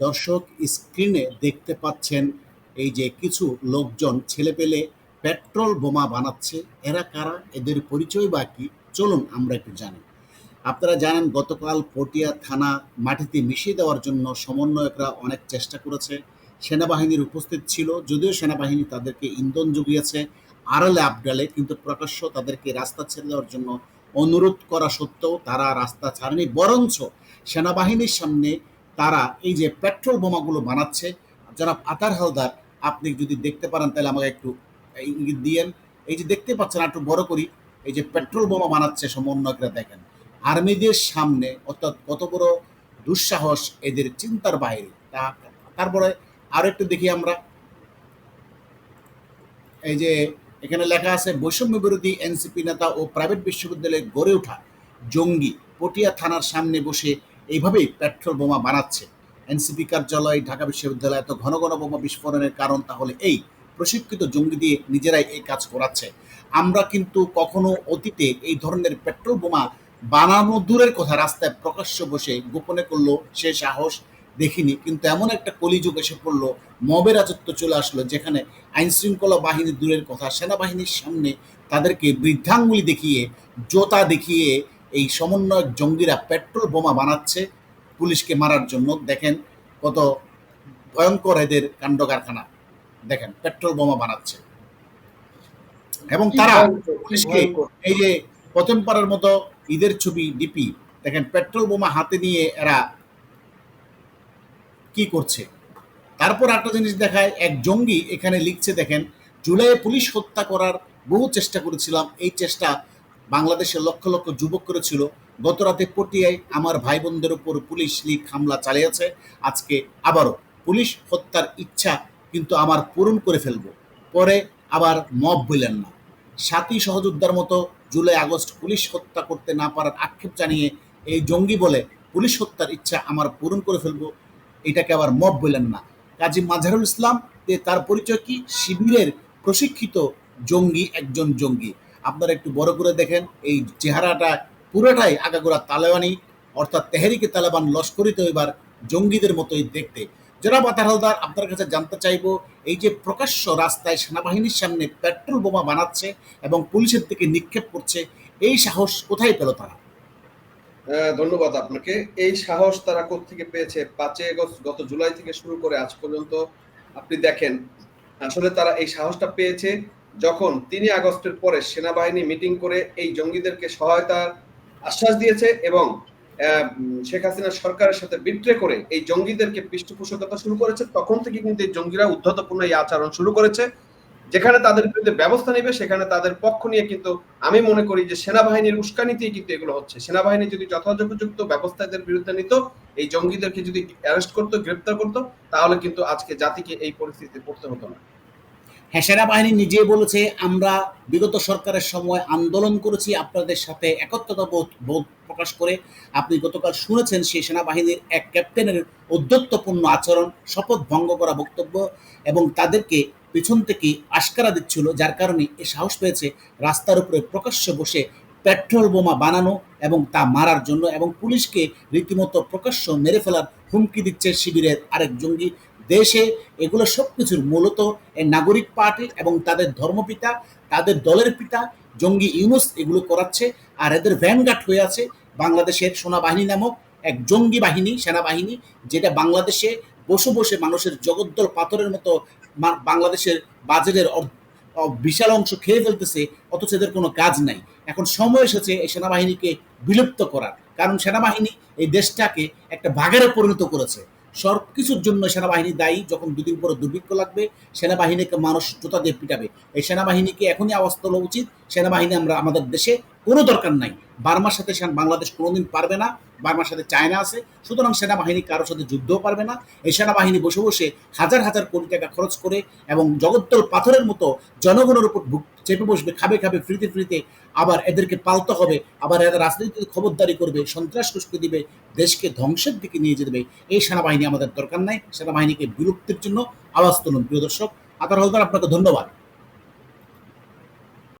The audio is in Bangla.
দর্শক স্ক্রিনে দেখতে পাচ্ছেন এই যে কিছু লোকজন ছেলেপেলে পেট্রোল বোমা বানাচ্ছে। এরা কারা? এদের পরিচয় বা কি? চলুন আমরা একটু জানি। আপনারা জানেন, গতকাল পটিয়া থানা মাটিতে মিশিয়ে দেওয়ার জন্য সমন্বয়করা অনেক চেষ্টা করেছে। সেনাবাহিনীর উপস্থিত ছিল, যদিও সেনাবাহিনী তাদেরকে ইন্ধন জুগিয়েছে আড়ালে আবডালে, কিন্তু প্রকাশ্য তাদেরকে রাস্তা ছেড়ে দেওয়ার জন্য অনুরোধ করা সত্ত্বেও তারা রাস্তা ছাড়েনি। বরঞ্চ সেনাবাহিনীর সামনে তারা এই যে পেট্রোল বোমাগুলো বানাচ্ছে, যারা আতার হালদার, আপনি যদি দেখতে পারেন, তাহলে আমাকে একটু ইঙ্গিত দিয়েন। এই যে দেখতে পাচ্ছেন একটু বড় করি, এই যে পেট্রোল বোমা বানাচ্ছে সমন্বয়করা দেখেন। আর্মিদের সামনে অর্থাৎ কত বড় দুঃসাহস এদের চিন্তার বাইরে। তা, তারপরে আরও একটু দেখি আমরা। এই যে এখানে লেখা আছে, বৈষম্য বিরোধী এনসিপি নেতা ও প্রাইভেট বিশ্ববিদ্যালয়ে গড়ে ওঠা জঙ্গি পটিয়া থানার সামনে বসে এইভাবেই পেট্রোল বোমা বানাচ্ছে। এনসিপি কার্যালয়, ঢাকা বিশ্ববিদ্যালয় এত ঘন ঘন বোমা বিস্ফোরণের কারণ তাহলে এই প্রশিক্ষিত জঙ্গি দিয়ে নিজেরাই এই কাজ করাচ্ছে। আমরা কিন্তু কখনো অতীতে এই ধরনের পেট্রোল বোমা বানানো দূরের কথা রাস্তায় প্রকাশ্য বসে গোপনে করল, সে সাহস দেখিনি। কিন্তু এমন একটা কলিযুগ এসে পড়ল, মবের রাজত্ব চলে আসলো, যেখানে আইন শৃঙ্খলা বাহিনী দূরের কথা, সেনাবাহিনীর সামনে তাদেরকে বৃদ্ধাঙ্গুলি দেখিয়ে, জোতা দেখিয়ে এই সমন্বয়ক জঙ্গিরা পেট্রোল বোমা বানাচ্ছে পুলিশকে মারার জন্য। দেখেন কত ভয়ঙ্কর এদের কাণ্ড কারখানা দেখেন পেট্রোল বোমা বানাচ্ছে। এবং তারা পুলিশকে এই যে প্রথম পাড়ার মতো ঈদের ছবি ডিপি দেখেন পেট্রোল বোমা হাতে নিয়ে এরা কি করছে? তারপর একটা জিনিস দেখায় এক জঙ্গি এখানে লিখছে দেখেন জুলাইয়ে পুলিশ হত্যা করার বহু চেষ্টা করেছিলাম। এই চেষ্টা বাংলাদেশের লক্ষ লক্ষ যুবক করেছিল। গত রাতে পটিয়ায় আমার ভাই বোনদের উপর পুলিশ লিগ হামলা চালিয়েছে। আজকে আবারও পুলিশ হত্যার ইচ্ছা কিন্তু আমার পূরণ করে ফেলব। পরে আবার মব বললেন না। সাতই সহযোদ্ধার মতো জুলাই আগস্ট পুলিশ হত্যা করতে না পারার আক্ষেপ জানিয়ে এই জঙ্গি বলে পুলিশ হত্যার ইচ্ছা আমার পূরণ করে ফেলব। এটাকে আবার মব বললেন না। কাজী মাঝারুল ইসলাম তার পরিচয় কি? শিবিরের প্রশিক্ষিত জঙ্গি, একজন জঙ্গি। আপনারা একটু বড় করে দেখেন এই চেহারাটা পুরোটাই আগাগোড়া তালেবানি অর্থাৎ তেহরিকে তালেবান লস্করিত এবার জঙ্গিদের মতোই দেখতে। জনাব আতার হালদার আপনার কাছে জানতে চাইব এই যে প্রকাশ্য রাস্তায় সেনাবাহিনীর সামনে পেট্রোল বোমা বানাচ্ছে এবং পুলিশের দিকে নিক্ষেপ করছে এই সাহস কোথায় পেল তারা? আহ, ধন্যবাদ আপনাকে। এই সাহস তারা থেকে পেয়েছে? পাঁচই আগস্ট গত জুলাই থেকে শুরু করে আজ পর্যন্ত। আপনি দেখেন আসলে তারা এই সাহসটা পেয়েছে যখন তিন আগস্টের পরে সেনাবাহিনী মিটিং করে এই জঙ্গিদেরকে সহায়তার আশ্বাস দিয়েছে এবং শেখ হাসিনা সরকারের সাথে বিট্রে করে এই জঙ্গিদেরকে পৃষ্ঠপোষকতা শুরু করেছে, তখন থেকে কিন্তু এই জঙ্গিরা উদ্ধতপূর্ণ এই আচরণ শুরু করেছে। যেখানে তাদের বিরুদ্ধে ব্যবস্থা নেবে, সেখানে তাদের পক্ষ নিয়ে কিন্তু আমি মনে করি যে সেনাবাহিনীর উস্কানিতেই কিন্তু এগুলো হচ্ছে। সেনাবাহিনী যদি যথাযথোপযুক্ত ব্যবস্থা এদের বিরুদ্ধে নিত, এই জঙ্গিদেরকে যদি অ্যারেস্ট করতো, গ্রেপ্তার করতো, তাহলে কিন্তু আজকে জাতিকে এই পরিস্থিতিতে পড়তে হতো না। হ্যাঁ সেনাবাহিনী নিজেই বলেছে, আমরা বিগত সরকারের সময় আন্দোলন করেছি, আপনাদের সাথে একত্রতা বোধ বোধ প্রকাশ করে। আপনি গতকাল শুনেছেন সেই সেনাবাহিনীর এক ক্যাপ্টেনের উদ্যত্তপূর্ণ আচরণ, শপথ ভঙ্গ করা বক্তব্য এবং তাদেরকে পিছন থেকে আশকারা দিচ্ছিল, যার কারণে এ সাহস পেয়েছে রাস্তার উপরে প্রকাশ্য বসে পেট্রোল বোমা বানানো এবং তা মারার জন্য এবং পুলিশকে রীতিমতো প্রকাশ্য মেরে ফেলার হুমকি দিচ্ছে শিবিরের আরেক জঙ্গি। দেশে এগুলো সব কিছুর মূলত নাগরিক পার্টি এবং তাদের ধর্মপিতা, তাদের দলের পিতা জঙ্গি ইউনুস এগুলো করাচ্ছে আর এদের ভ্যানগার্ড হয়ে আছে বাংলাদেশের সেনাবাহিনী নামক এক জঙ্গি বাহিনী, সেনাবাহিনী যেটা বাংলাদেশে বসে বসে মানুষের জগদ্দল পাথরের মতো বাংলাদেশের অ- বিশাল অংশ খেয়ে ফেলতেছে, অথচ এদের কোনো কাজ নাই। এখন সময় এসেছে এই সেনাবাহিনীকে বিলুপ্ত করার। কারণ সেনাবাহিনী এই দেশটাকে একটা ভাগারে পরিণত করেছে। সব কিছুর জন্য সেনাবাহিনী দায়ী, যখন দুদিন পরে দুর্ভিক্ষ লাগবে, সেনাবাহিনীকে মানুষ জোতা দিয়ে পিটাবে। এই সেনাবাহিনীকে এখনই আওয়াজ তোলা উচিত, সেনাবাহিনী আমরা, আমাদের দেশে কোনো দরকার নাই। বার্মার সাথে বাংলাদেশ কোনোদিন পারবে না, বার্মার সাথে চায়না আছে, সুতরাং সেনাবাহিনী কারোর সাথে যুদ্ধও পারবে না। এই সেনাবাহিনী বসে বসে হাজার হাজার কোটি টাকা খরচ করে এবং জগদ্দল পাথরের মতো জনগণের উপর চেপে বসবে, খাবে খাবে, ফ্রিতে ফ্রিতে। আবার এদেরকে পালতে হবে, আবার এরা রাজনীতিতে খবরদারি করবে, সন্ত্রাস কুষ্টি দিবে, দেশকে ধ্বংসের দিকে নিয়ে যেতে এই সেনাবাহিনী আমাদের দরকার নাই, সেনাবাহিনীকে বিলুপ্তির জন্য আওয়াজ তুলুন, প্রিয় দর্শক। আতার হলদার, আপনাকে ধন্যবাদ।